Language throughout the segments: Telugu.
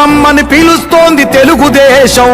రమ్మని పిలుస్తోంది తెలుగుదేశం.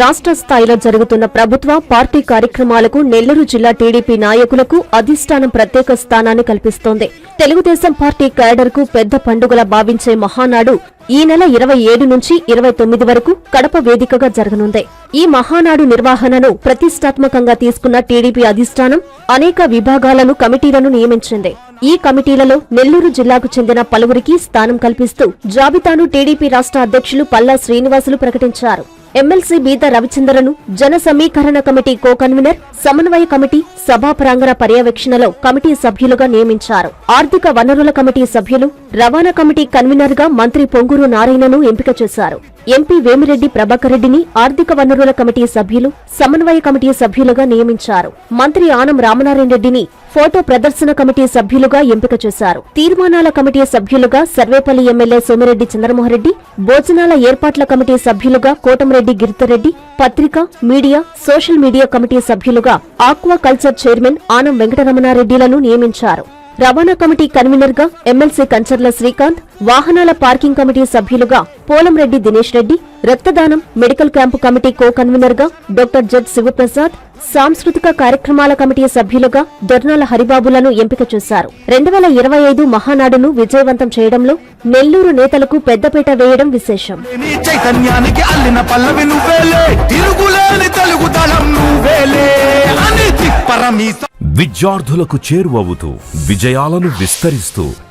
రాష్ట్ర స్థాయిలో జరుగుతున్న ప్రభుత్వ పార్టీ కార్యక్రమాలకు నెల్లూరు జిల్లా టీడీపీ నాయకులకు అధిష్టానం ప్రత్యేక స్థానాన్ని కల్పిస్తోంది. తెలుగుదేశం పార్టీ క్యాడర్కు పెద్ద పండుగలా భావించే మహానాడు ఈ నెల ఇరవై ఏడు నుంచి ఇరవై తొమ్మిది వరకు కడప వేదికగా జరగనుంది. ఈ మహానాడు నిర్వహణను ప్రతిష్టాత్మకంగా తీసుకున్న టీడీపీ అధిష్టానం అనేక విభాగాలను కమిటీలను నియమించింది. ఈ కమిటీలలో నెల్లూరు జిల్లాకు చెందిన పలువురికి స్థానం కల్పిస్తూ జాబితాను టీడీపీ రాష్ట్ర అధ్యక్షులు పల్లా శ్రీనివాసులు ప్రకటించారు. ఎమ్మెల్సీ బీద రవిచంద్రను జన సమీకరణ కమిటీ కో కన్వీనర్ సమన్వయ కమిటీ సభా ప్రాంగణ పర్యవేక్షణలో కమిటీ సభ్యులుగా నియమించారు. ఆర్థిక వనరుల కమిటీ సభ్యులు రవాణా కమిటీ కన్వీనర్గా మంత్రి పొంగూరు నారాయణను ఎంపిక చేశారు. ఎంపీ వేమిరెడ్డి ప్రభాకర్ రెడ్డిని ఆర్థిక వనరుల కమిటీ సభ్యులు సమన్వయ కమిటీ సభ్యులుగా నియమించారు. మంత్రి ఆనం రామనారాయణ రెడ్డిని ఫోటో ప్రదర్శన కమిటీ సభ్యులుగా ఎంపిక చేశారు. తీర్మానాల కమిటీ సభ్యులుగా సర్వేపల్లి ఎమ్మెల్యే సోమిరెడ్డి చంద్రమోహన్రెడ్డి భోజనాల ఏర్పాట్ల కమిటీ సభ్యులుగా కోటంరెడ్డి గిరితరెడ్డి పత్రిక మీడియా సోషల్ మీడియా కమిటీ సభ్యులుగా ఆక్వా కల్చర్ చైర్మన్ ఆనం వెంకటరమణారెడ్డిలను నియమించారు. రవాణా కమిటీ కన్వీనర్గా ఎమ్మెల్సీ కంచర్ల శ్రీకాంత్ వాహనాల పార్కింగ్ కమిటీ సభ్యులుగా పోలంరెడ్డి దినేష్ రెడ్డి రక్తదానం మెడికల్ క్యాంపు కమిటీ కో కన్వీనర్గా డాక్టర్ జడ్ శివప్రసాద్ సాంస్కృతిక కార్యక్రమాల కమిటీ సభ్యులుగా దొర్నాల హరిబాబులను ఎంపిక చేశారు. రెండు వేల ఇరవై ఐదు మహానాడును విజయవంతం చేయడంలో నెల్లూరు నేతలకు పెద్దపీట వేయడం విశేషం. విద్యార్థులకు చేరువవుతూ విజయాలను విస్తరిస్తూ